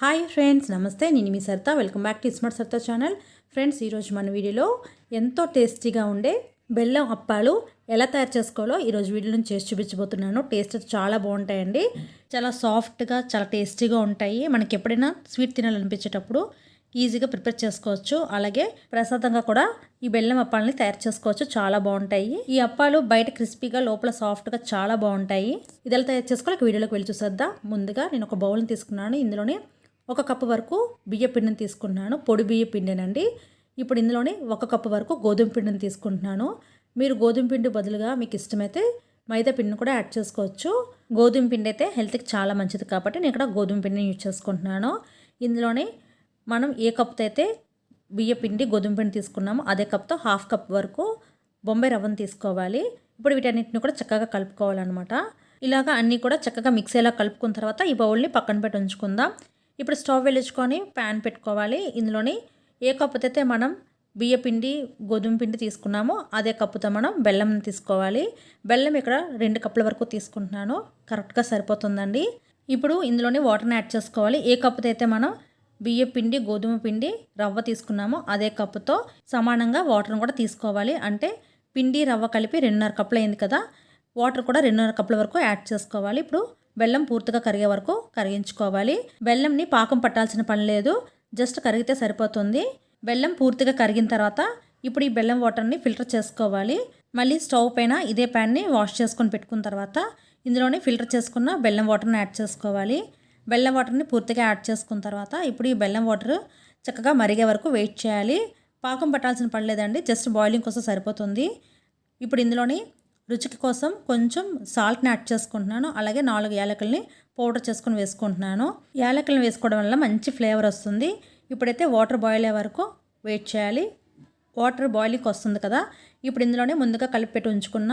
Hi friends నమస్తే. నేను మీ Saritha. Welcome back to smart Saritha channel. Friends ఈరోజు మన వీడియోలో ఎంతో టేస్టీగా ఉండే బెల్లం అప్పాలు ఎలా తయారు చేసుకోవాలో ఈరోజు వీడియోలో చేసి చూపించబోతున్నాను. టేస్ట్ చాలా బాగుంటాయండి. చాలా సాఫ్ట్గా చాలా టేస్టీగా ఉంటాయి. మనకి ఎప్పుడైనా స్వీట్ తినాలనిపించేటప్పుడు ఈజీగా ప్రిపేర్ చేసుకోవచ్చు. అలాగే ప్రసాదంగా కూడా ఈ బెల్లం అప్పాలని తయారు చేసుకోవచ్చు. చాలా బాగుంటాయి. ఈ అప్పాలు బయట క్రిస్పీగా లోపల సాఫ్ట్గా చాలా బాగుంటాయి. ఇది ఎలా తయారు చేసుకోవాలి వీడియోలోకి వెళ్ళి చూసేద్దాం. ముందుగా నేను ఒక బౌల్ని తీసుకున్నాను. ఇందులోనే ఒక కప్పు వరకు బియ్య పిండిని తీసుకున్నాను పొడి బియ్య పిండినండి. ఇప్పుడు ఇందులోనే ఒక కప్పు వరకు గోధుమ పిండిని తీసుకుంటున్నాను. మీరు గోధుమ పిండి బదులుగా మీకు ఇష్టమైతే మైదా పిండిని కూడా యాడ్ చేసుకోవచ్చు. గోధుమ పిండి అయితే హెల్త్కి చాలా మంచిది కాబట్టి నేను ఇక్కడ గోధుమ పిండిని యూజ్ చేసుకుంటున్నాను. ఇందులోనే మనం ఏ కప్తో అయితే బియ్య పిండి గోధుమ పిండి తీసుకున్నామో అదే కప్తో హాఫ్ కప్ వరకు బొంబాయి రవ్వను తీసుకోవాలి. ఇప్పుడు వీటన్నిటిని కూడా చక్కగా కలుపుకోవాలన్నమాట. ఇలాగా అన్నీ కూడా చక్కగా మిక్స్ అయ్యేలా కలుపుకున్న తర్వాత ఈ బౌల్ని పక్కన పెట్టి ఉంచుకుందాం. ఇప్పుడు స్టవ్ వెలిగించుకొని ప్యాన్ పెట్టుకోవాలి. ఇందులోని ఏ కప్పుతో అయితే మనం బియ్య పిండి గోధుమ పిండి తీసుకున్నామో అదే కప్పుతో మనం బెల్లం తీసుకోవాలి. బెల్లం ఇక్కడ రెండు కప్పుల వరకు తీసుకుంటున్నాను. కరెక్ట్గా సరిపోతుందండి. ఇప్పుడు ఇందులోని వాటర్ని యాడ్ చేసుకోవాలి. ఏ కప్పుతో అయితే మనం బియ్య పిండి గోధుమ పిండి రవ్వ తీసుకున్నామో అదే కప్పుతో సమానంగా వాటర్ని కూడా తీసుకోవాలి. అంటే పిండి రవ్వ కలిపి రెండున్నర కప్పులు అయింది కదా వాటర్ కూడా రెండున్నర కప్పుల వరకు యాడ్ చేసుకోవాలి. ఇప్పుడు బెల్లం పూర్తిగా కరిగే వరకు కరిగించుకోవాలి. బెల్లంని పాకం పట్టాల్సిన పని లేదు. జస్ట్ కరిగితే సరిపోతుంది. బెల్లం పూర్తిగా కరిగిన తర్వాత ఇప్పుడు ఈ బెల్లం వాటర్ని ఫిల్టర్ చేసుకోవాలి. మళ్ళీ స్టవ్ పైన ఇదే ప్యాన్ని వాష్ చేసుకొని పెట్టుకున్న తర్వాత ఇందులోనే ఫిల్టర్ చేసుకున్న బెల్లం వాటర్ని యాడ్ చేసుకోవాలి. బెల్లం వాటర్ని పూర్తిగా యాడ్ చేసుకున్న తర్వాత ఇప్పుడు ఈ బెల్లం వాటర్ చక్కగా మరిగే వరకు వెయిట్ చేయాలి. పాకం పట్టాల్సిన పని లేదండి. జస్ట్ బాయిలింగ్ కోసం సరిపోతుంది. ఇప్పుడు ఇందులోని రుచికి కోసం కొంచెం సాల్ట్ని యాడ్ చేసుకుంటున్నాను. అలాగే నాలుగు యాలకుల్ని పౌడర్ చేసుకుని వేసుకుంటున్నాను. యాలకులను వేసుకోవడం వల్ల మంచి ఫ్లేవర్ వస్తుంది. ఇప్పుడైతే వాటర్ బాయిల్ అయ్యే వరకు వెయిట్ చేయాలి. వాటర్ బాయిలింగ్ వస్తుంది కదా. ఇప్పుడు ఇందులోనే ముందుగా కలిపి పెట్టి ఉంచుకున్న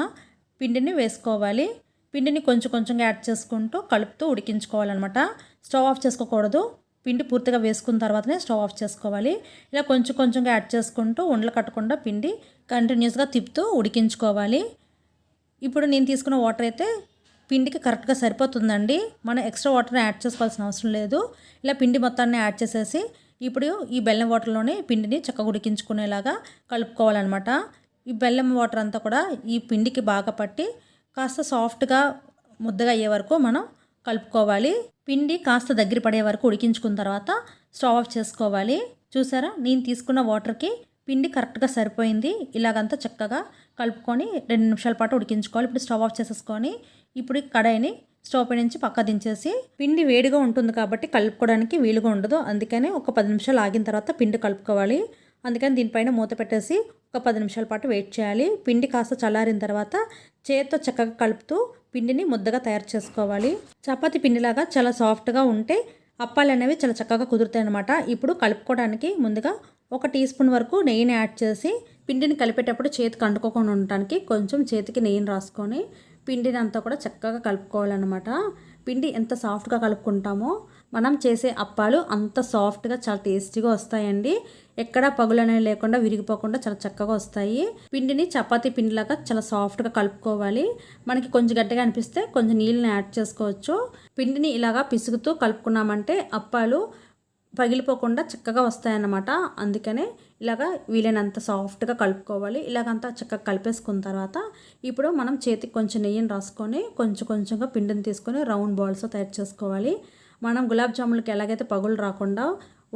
పిండిని వేసుకోవాలి. పిండిని కొంచెం కొంచెంగా యాడ్ చేసుకుంటూ కలుపుతూ ఉడికించుకోవాలన్నమాట. స్టవ్ ఆఫ్ చేసుకోకూడదు. పిండి పూర్తిగా వేసుకున్న తర్వాతనే స్టవ్ ఆఫ్ చేసుకోవాలి. ఇలా కొంచెం కొంచెంగా యాడ్ చేసుకుంటూ ఉండలు కట్టకుండా పిండి కంటిన్యూస్గా తిప్పుతూ ఉడికించుకోవాలి. ఇప్పుడు నేను తీసుకున్న వాటర్ అయితే పిండికి కరెక్ట్గా సరిపోతుందండి. మనం ఎక్స్ట్రా వాటర్ని యాడ్ చేసుకోవాల్సిన అవసరం లేదు. ఇలా పిండి మొత్తాన్ని యాడ్ చేసేసి ఇప్పుడు ఈ బెల్లం వాటర్లోనే పిండిని చక్కగా ఉడికించుకునేలాగా కలుపుకోవాలన్నమాట. ఈ బెల్లం వాటర్ అంతా కూడా ఈ పిండికి బాగా పట్టి కాస్త సాఫ్ట్గా ముద్దగా అయ్యే వరకు మనం కలుపుకోవాలి. పిండి కాస్త దగ్గర పడే వరకు ఉడికించుకున్న తర్వాత స్టవ్ ఆఫ్ చేసుకోవాలి. చూసారా? నేను తీసుకున్న వాటర్కి పిండి కరెక్ట్గా సరిపోయింది. ఇలాగంతా చక్కగా కలుపుకొని రెండు నిమిషాల పాటు ఉడికించుకోవాలి. ఇప్పుడు స్టవ్ ఆఫ్ చేసేసుకొని ఇప్పుడు ఈ కడాయిని స్టవ్ పై నుంచి పక్క దించేసి పిండి వేడిగా ఉంటుంది కాబట్టి కలుపుకోవడానికి వీలుగా ఉండదు. అందుకని ఒక పది నిమిషాలు ఆగిన తర్వాత పిండి కలుపుకోవాలి. అందుకని దీనిపైన మూత పెట్టేసి ఒక పది నిమిషాల పాటు వెయిట్ చేయాలి. పిండి కాస్త చల్లారిన తర్వాత చేతితో చక్కగా కలుపుతూ పిండిని ముద్దగా తయారు చేసుకోవాలి. చపాతి పిండిలాగా చాలా సాఫ్ట్గా ఉంటే అప్పాలు అనేవి చాలా చక్కగా కుదురుతాయి అనమాట ఇప్పుడు కలుపుకోవడానికి ముందుగా ఒక టీ స్పూన్ వరకు నెయ్యిని యాడ్ చేసి పిండిని కలిపేటప్పుడు చేతికి అంటుకోకుండా ఉండటానికి కొంచెం చేతికి నెయ్యిని రాసుకొని పిండిని అంతా కూడా చక్కగా కలుపుకోవాలన్నమాట. పిండి ఎంత సాఫ్ట్గా కలుపుకుంటామో మనం చేసే అప్పాలు అంత సాఫ్ట్గా చాలా టేస్టీగా వస్తాయండి. ఎక్కడ పగులనేవి లేకుండా విరిగిపోకుండా చాలా చక్కగా వస్తాయి. పిండిని చపాతీ పిండిలాగా చాలా సాఫ్ట్గా కలుపుకోవాలి. మనకి కొంచెం గట్టిగా అనిపిస్తే కొంచెం నీళ్ళని యాడ్ చేసుకోవచ్చు. పిండిని ఇలాగా పిసుగుతూ కలుపుకున్నామంటే అప్పాలు పగిలిపోకుండా చక్కగా వస్తాయన్నమాట. అందుకనే ఇలాగ వీలైనంత సాఫ్ట్గా కలుపుకోవాలి. ఇలాగంతా చక్కగా కలిపేసుకున్న తర్వాత ఇప్పుడు మనం చేతికి కొంచెం నెయ్యిని రాసుకొని కొంచెం కొంచెంగా పిండిని తీసుకొని రౌండ్ బాల్స్ తయారు చేసుకోవాలి. మనం గులాబ్ జాములకి ఎలాగైతే పగులు రాకుండా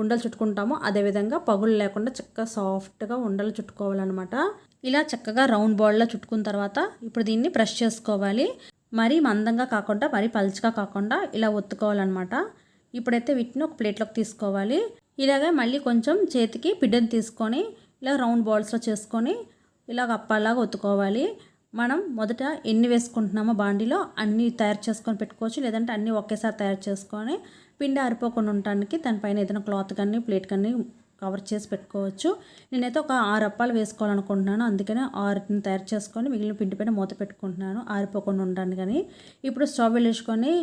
ఉండలు చుట్టుకుంటామో అదేవిధంగా పగులు లేకుండా చక్కగా సాఫ్ట్గా ఉండలు చుట్టుకోవాలన్నమాట. ఇలా చక్కగా రౌండ్ బాల్లో చుట్టుకున్న తర్వాత ఇప్పుడు దీన్ని బ్రష్ చేసుకోవాలి. మరీ మందంగా కాకుండా మరీ పలుచగా కాకుండా ఇలా ఒత్తుకోవాలన్నమాట. ఇప్పుడైతే వీటిని ఒక ప్లేట్లోకి తీసుకోవాలి. ఇలాగే మళ్ళీ కొంచెం చేతికి పిడ్డని తీసుకొని ఇలా రౌండ్ బాల్స్లో చేసుకొని ఇలాగ అప్పాలాగా ఒత్తుకోవాలి. మనం మొదట ఎన్ని వేసుకుంటున్నామో బాండీలో అన్నీ తయారు చేసుకొని పెట్టుకోవచ్చు. లేదంటే అన్నీ ఒకేసారి తయారు చేసుకొని పిండి ఆరిపోకుండా ఉండటానికి దానిపైన ఏదైనా క్లాత్ కానీ ప్లేట్ కానీ కవర్ చేసి పెట్టుకోవచ్చు. నేనైతే ఒక ఆరు అప్పాలు వేసుకోవాలనుకుంటున్నాను. అందుకనే ఆరుని తయారు చేసుకొని మిగిలిన పిండి పైన మూత పెట్టుకుంటున్నాను. ఆరిపోకుండా ఉండడానికి కానీ. ఇప్పుడు స్టవ్ వెళ్ళేసుకొని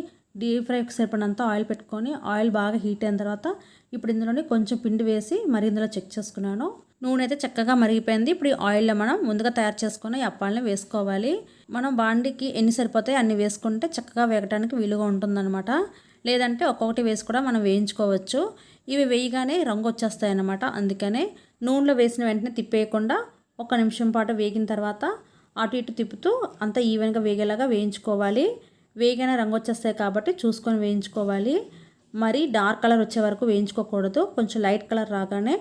డీప్ ఫ్రైకి సరిపడినంత ఆయిల్ పెట్టుకొని ఆయిల్ బాగా హీట్ అయిన తర్వాత ఇప్పుడు ఇందులోనే కొంచెం పిండి వేసి మరి ఇందులో చెక్ చేసుకున్నాను. నూనె అయితే చక్కగా మరిగిపోయింది. ఇప్పుడు ఈ ఆయిల్లో మనం ముందుగా తయారు చేసుకుని అప్పాలని వేసుకోవాలి. మనం బాండికి ఎన్ని సరిపోతాయి అన్ని వేసుకుంటే చక్కగా వేగటానికి వీలుగా ఉంటుందన్నమాట. లేదంటే ఒక్కొక్కటి వేసి కూడా మనం వేయించుకోవచ్చు. ఇవి వేయగానే రంగు వచ్చేస్తాయి అన్నమాట అందుకనే నూనెలో వేసిన వెంటనే తిప్పేయకుండా ఒక నిమిషం పాటు వేగిన తర్వాత అటు ఇటు తిప్పుతూ అంత ఈవెన్గా వేగేలాగా వేయించుకోవాలి. వేగైనా రంగు వచ్చేస్తాయి కాబట్టి చూసుకొని వేయించుకోవాలి. మరి డార్క్ కలర్ వచ్చే వరకు వేయించుకోకూడదు. కొంచెం లైట్ కలర్ రాగానే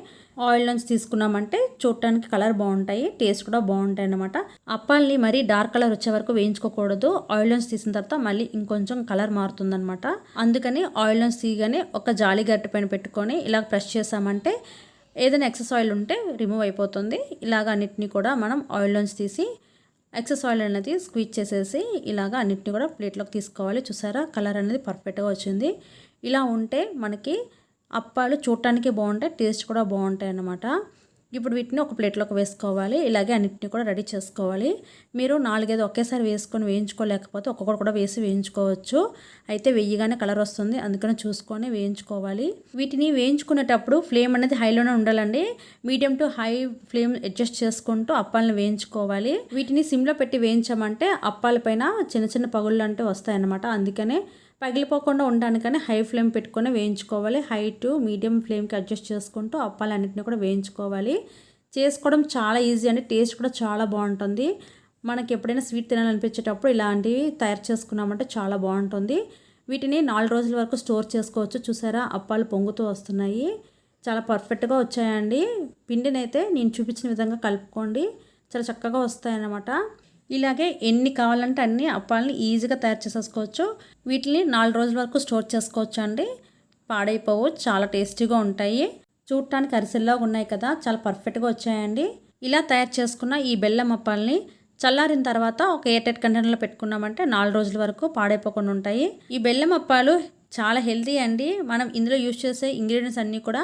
ఆయిల్ నుంచి తీసుకున్నామంటే చూడటానికి కలర్ బాగుంటాయి టేస్ట్ కూడా బాగుంటాయి అన్నమాట. అప్పాల్ని మరీ డార్క్ కలర్ వచ్చే వరకు వేయించుకోకూడదు. ఆయిల్ నుంచి తీసిన తర్వాత మళ్ళీ ఇంకొంచెం కలర్ మారుతుందనమాట అందుకని ఆయిల్ నుంచి తీయగానే ఒక జాలి గట్టి పైన పెట్టుకొని ఇలా ప్రెస్ చేసామంటే ఏదైనా ఎక్సెస్ ఆయిల్ ఉంటే రిమూవ్ అయిపోతుంది. ఇలాగ అన్నిటినీ కూడా మనం ఆయిల్ నుంచి తీసి ఎక్సెస్ ఆయిల్ అనేది స్క్వీజ్ చేసేసి ఇలాగ అన్నిటిని కూడా ప్లేట్లోకి తీసుకోవాలి. చూసారా? కలర్ అనేది పర్ఫెక్ట్గా వచ్చింది. ఇలా ఉంటే మనకి అప్పాలు చూడటానికి బాగుంటాయి టేస్ట్ కూడా బాగుంటాయి అన్నమాట. ఇప్పుడు వీటిని ఒక ప్లేట్లోకి వేసుకోవాలి. ఇలాగే అన్నిటిని కూడా రెడీ చేసుకోవాలి. మీరు నాలుగైదు ఒకేసారి వేసుకొని వేయించుకోలేకపోతే ఒక్కొక్కటి కూడా వేసి వేయించుకోవచ్చు. అయితే వెయ్యిగానే కలర్ వస్తుంది. అందుకని చూసుకొని వేయించుకోవాలి. వీటిని వేయించుకునేటప్పుడు ఫ్లేమ్ అనేది హైలోనే ఉండాలండి. Medium to high flame adjust చేసుకుంటూ అప్పాలను వేయించుకోవాలి. వీటిని సిమ్లో పెట్టి వేయించామంటే అప్పాలపైన చిన్న చిన్న పగుళ్ళు అంటే వస్తాయన్నమాట. అందుకనే పగిలిపోకుండా ఉండడానికని హై ఫ్లేమ్ పెట్టుకొని వేయించుకోవాలి. హై టు మీడియం ఫ్లేమ్కి అడ్జస్ట్ చేసుకుంటూ అప్పాలన్నింటినీ కూడా వేయించుకోవాలి. చేసుకోవడం చాలా ఈజీ అండి. టేస్ట్ కూడా చాలా బాగుంటుంది. మనకి ఎప్పుడైనా స్వీట్ తినాలనిపించేటప్పుడు ఇలాంటివి తయారు చేసుకున్నామంటే చాలా బాగుంటుంది. వీటిని నాలుగు రోజుల వరకు స్టోర్ చేసుకోవచ్చు. చూసారా? అప్పాలు పొంగుతూ వస్తున్నాయి. చాలా పర్ఫెక్ట్గా వచ్చాయండి. పిండినైతే నేను చూపించిన విధంగా కలుపుకోండి. చాలా చక్కగా వస్తాయన్నమాట. ఇలాగే ఎన్ని కావాలంటే అన్ని అప్పాలని ఈజీగా తయారు చేసేసుకోవచ్చు. వీటిని నాలుగు రోజుల వరకు స్టోర్ చేసుకోవచ్చు అండి. పాడైపోవు చాలా టేస్టీగా ఉంటాయి. చూడటానికి అరిసెల్లాగా ఉన్నాయి కదా చాలా పర్ఫెక్ట్గా వచ్చాయండి. ఇలా తయారు చేసుకున్న ఈ బెల్లం అప్పాలని చల్లారిన తర్వాత ఒక ఎయిర్టైట్ కంటైనర్లో పెట్టుకున్నామంటే నాలుగు రోజుల వరకు పాడైపోకుండా ఉంటాయి. ఈ బెల్లం అప్పాలు చాలా హెల్తీ అండి. మనం ఇందులో యూజ్ చేసే ఇంగ్రీడియంట్స్ అన్నీ కూడా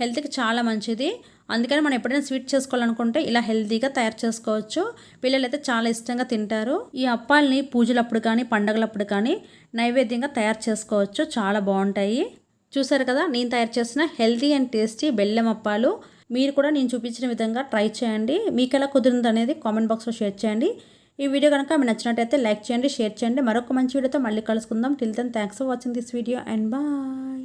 హెల్త్కి చాలా మంచిది. అందుకని మనం ఎప్పుడైనా స్వీట్ చేసుకోవాలనుకుంటే ఇలా హెల్తీగా తయారు చేసుకోవచ్చు. పిల్లలైతే చాలా ఇష్టంగా తింటారు. ఈ అప్పాలని పూజలప్పుడు కానీ పండగలప్పుడు కానీ నైవేద్యంగా తయారు చేసుకోవచ్చు. చాలా బాగుంటాయి. చూసారు కదా నేను తయారు చేసిన హెల్తీ అండ్ టేస్టీ బెల్లం అప్పాలు. మీరు కూడా నేను చూపించిన విధంగా ట్రై చేయండి. మీకు ఎలా కుదిరింది అనేది కామెంట్ బాక్స్లో షేర్ చేయండి. ఈ వీడియో కనుక మీకు నచ్చినట్టయితే లైక్ చేయండి షేర్ చేయండి. మరొక మంచి వీడియోతో మళ్ళీ కలుసుకుందాం. Till then thanks for watching this video and bye